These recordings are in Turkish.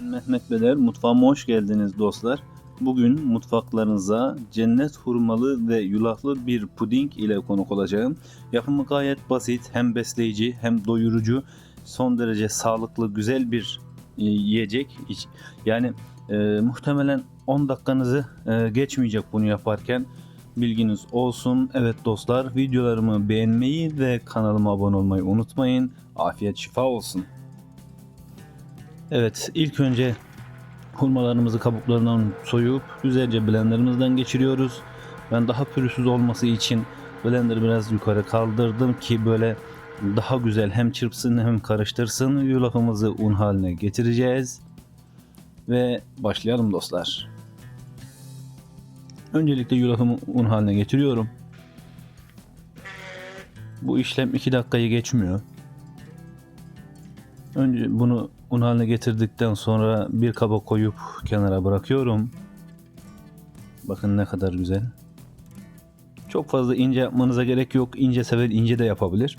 Ben Mehmet Beder, mutfağıma hoş geldiniz dostlar. Bugün mutfaklarınıza cennet hurmalı ve yulaflı bir puding ile konuk olacağım. Yapımı gayet basit, hem besleyici hem doyurucu, son derece sağlıklı, güzel bir e, yiyecek. Yani e, muhtemelen 10 dakikanızı e, geçmeyecek bunu yaparken. Bilginiz olsun. Evet dostlar, videolarımı beğenmeyi ve kanalıma abone olmayı unutmayın. Afiyet şifa olsun. Evet, ilk önce hurmalarımızı kabuklarından soyup güzelce blenderimizden geçiriyoruz. Ben daha pürüzsüz olması için blenderı biraz yukarı kaldırdım ki böyle daha güzel hem çırpsın hem karıştırsın. Yulafımızı un haline getireceğiz. Ve başlayalım dostlar. Öncelikle yulafımı un haline getiriyorum. Bu işlem 2 dakikayı geçmiyor. Önce bunu un haline getirdikten sonra bir kaba koyup kenara bırakıyorum. Bakın ne kadar güzel. Çok fazla ince yapmanıza gerek yok. İnce sever ince de yapabilir.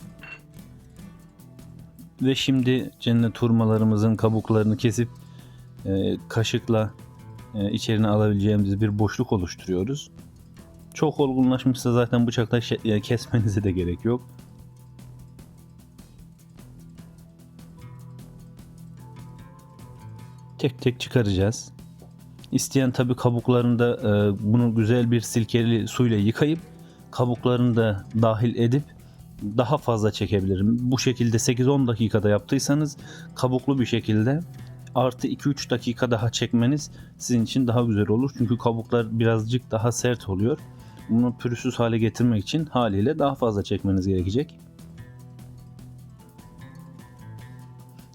Ve şimdi cennet hurmalarımızın kabuklarını kesip e, kaşıkla e, içerine alabileceğimiz bir boşluk oluşturuyoruz. Çok olgunlaşmışsa zaten bıçakla e, kesmenize de gerek yok. Tek tek çıkaracağız. İsteyen tabi kabuklarını da e, bunu güzel bir silkeli suyla yıkayıp kabuklarını da dahil edip daha fazla çekebilirim. Bu şekilde 8-10 dakikada yaptıysanız kabuklu bir şekilde artı 2-3 dakika daha çekmeniz sizin için daha güzel olur. Çünkü kabuklar birazcık daha sert oluyor. Bunu pürüzsüz hale getirmek için haliyle daha fazla çekmeniz gerekecek.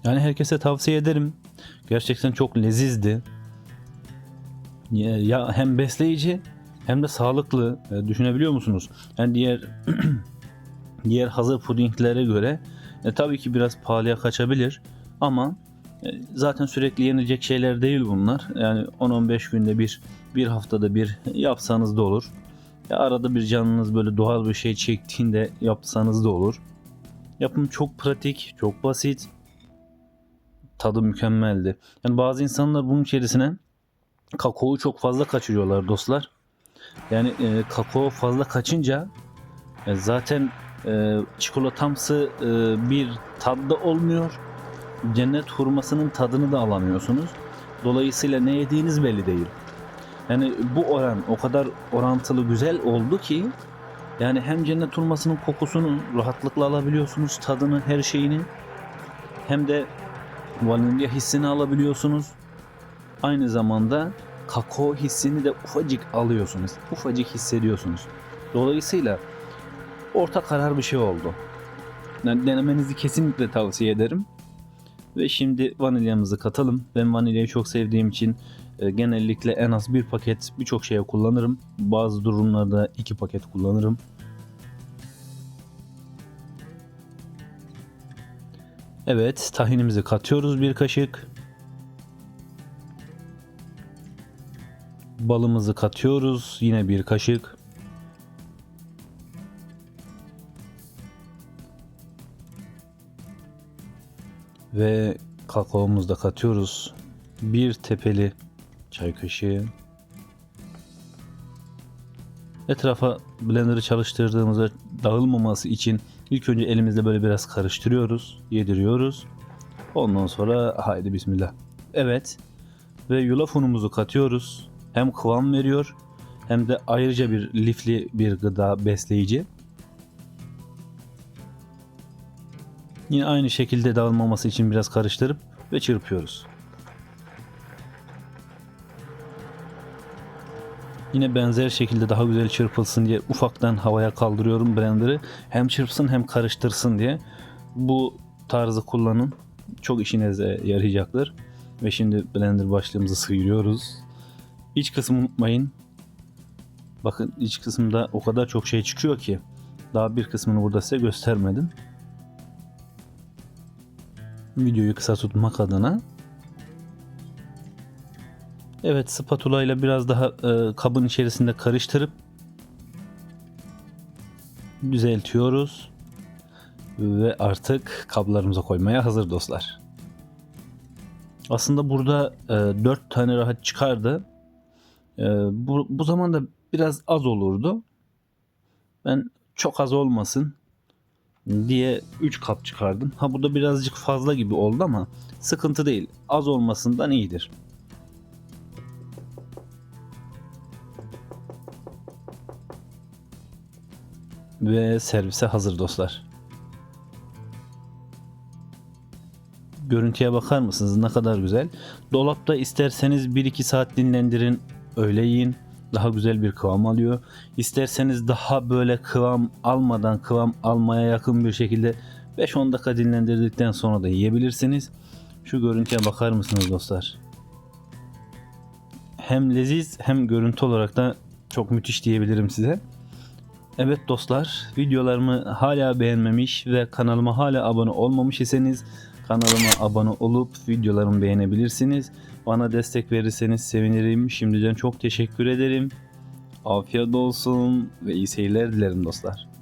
Yani herkese tavsiye ederim. Gerçekten çok lezizdi. Ya, hem besleyici hem de sağlıklı. E, düşünebiliyor musunuz? Yani diğer diğer hazır pudinglere göre e, tabii ki biraz pahalıya kaçabilir ama e, zaten sürekli yenilecek şeyler değil bunlar. Yani 10-15 günde bir, bir haftada bir yapsanız da olur. Ya arada bir canınız böyle doğal bir şey çektiğinde yapsanız da olur. Yapım çok pratik, çok basit tadı mükemmeldi. Yani bazı insanlar bunun içerisine kakaoyu çok fazla kaçırıyorlar dostlar. Yani e, kakao fazla kaçınca e, zaten e, çikolatamsı e, bir tadı olmuyor. Cennet hurmasının tadını da alamıyorsunuz. Dolayısıyla ne yediğiniz belli değil. Yani bu oran o kadar orantılı güzel oldu ki yani hem cennet hurmasının kokusunu rahatlıkla alabiliyorsunuz, tadını, her şeyini hem de vanilya hissini alabiliyorsunuz. Aynı zamanda kakao hissini de ufacık alıyorsunuz. Ufacık hissediyorsunuz. Dolayısıyla orta karar bir şey oldu. Yani denemenizi kesinlikle tavsiye ederim. Ve şimdi vanilyamızı katalım. Ben vanilyayı çok sevdiğim için e, genellikle en az bir paket birçok şeye kullanırım. Bazı durumlarda iki paket kullanırım. Evet, tahinimizi katıyoruz bir kaşık. Balımızı katıyoruz yine bir kaşık. Ve kakaomuzu da katıyoruz. Bir tepeli çay kaşığı. Etrafa blenderı çalıştırdığımızda dağılmaması için ilk önce elimizle böyle biraz karıştırıyoruz, yediriyoruz. Ondan sonra haydi bismillah. Evet ve yulaf unumuzu katıyoruz. Hem kıvam veriyor hem de ayrıca bir lifli bir gıda besleyici. Yine aynı şekilde dağılmaması için biraz karıştırıp ve çırpıyoruz. Yine benzer şekilde daha güzel çırpılsın diye ufaktan havaya kaldırıyorum blenderı. Hem çırpsın hem karıştırsın diye. Bu tarzı kullanın. Çok işinize yarayacaktır. Ve şimdi blender başlığımızı sıyırıyoruz. İç kısmı unutmayın. Bakın iç kısımda o kadar çok şey çıkıyor ki. Daha bir kısmını burada size göstermedim. Videoyu kısa tutmak adına Evet spatula ile biraz daha e, kabın içerisinde karıştırıp düzeltiyoruz. Ve artık kablarımıza koymaya hazır dostlar. Aslında burada e, 4 tane rahat çıkardı. E, bu, bu zaman da biraz az olurdu. Ben çok az olmasın diye 3 kap çıkardım. Ha bu da birazcık fazla gibi oldu ama sıkıntı değil. Az olmasından iyidir. Ve servise hazır dostlar. Görüntüye bakar mısınız? Ne kadar güzel. Dolapta isterseniz 1-2 saat dinlendirin. Öyle yiyin. Daha güzel bir kıvam alıyor. İsterseniz daha böyle kıvam almadan kıvam almaya yakın bir şekilde 5-10 dakika dinlendirdikten sonra da yiyebilirsiniz. Şu görüntüye bakar mısınız dostlar? Hem leziz hem görüntü olarak da çok müthiş diyebilirim size. Evet dostlar, videolarımı hala beğenmemiş ve kanalıma hala abone olmamış iseniz kanalıma abone olup videolarımı beğenebilirsiniz. Bana destek verirseniz sevinirim. Şimdiden çok teşekkür ederim. Afiyet olsun ve iyi seyirler dilerim dostlar.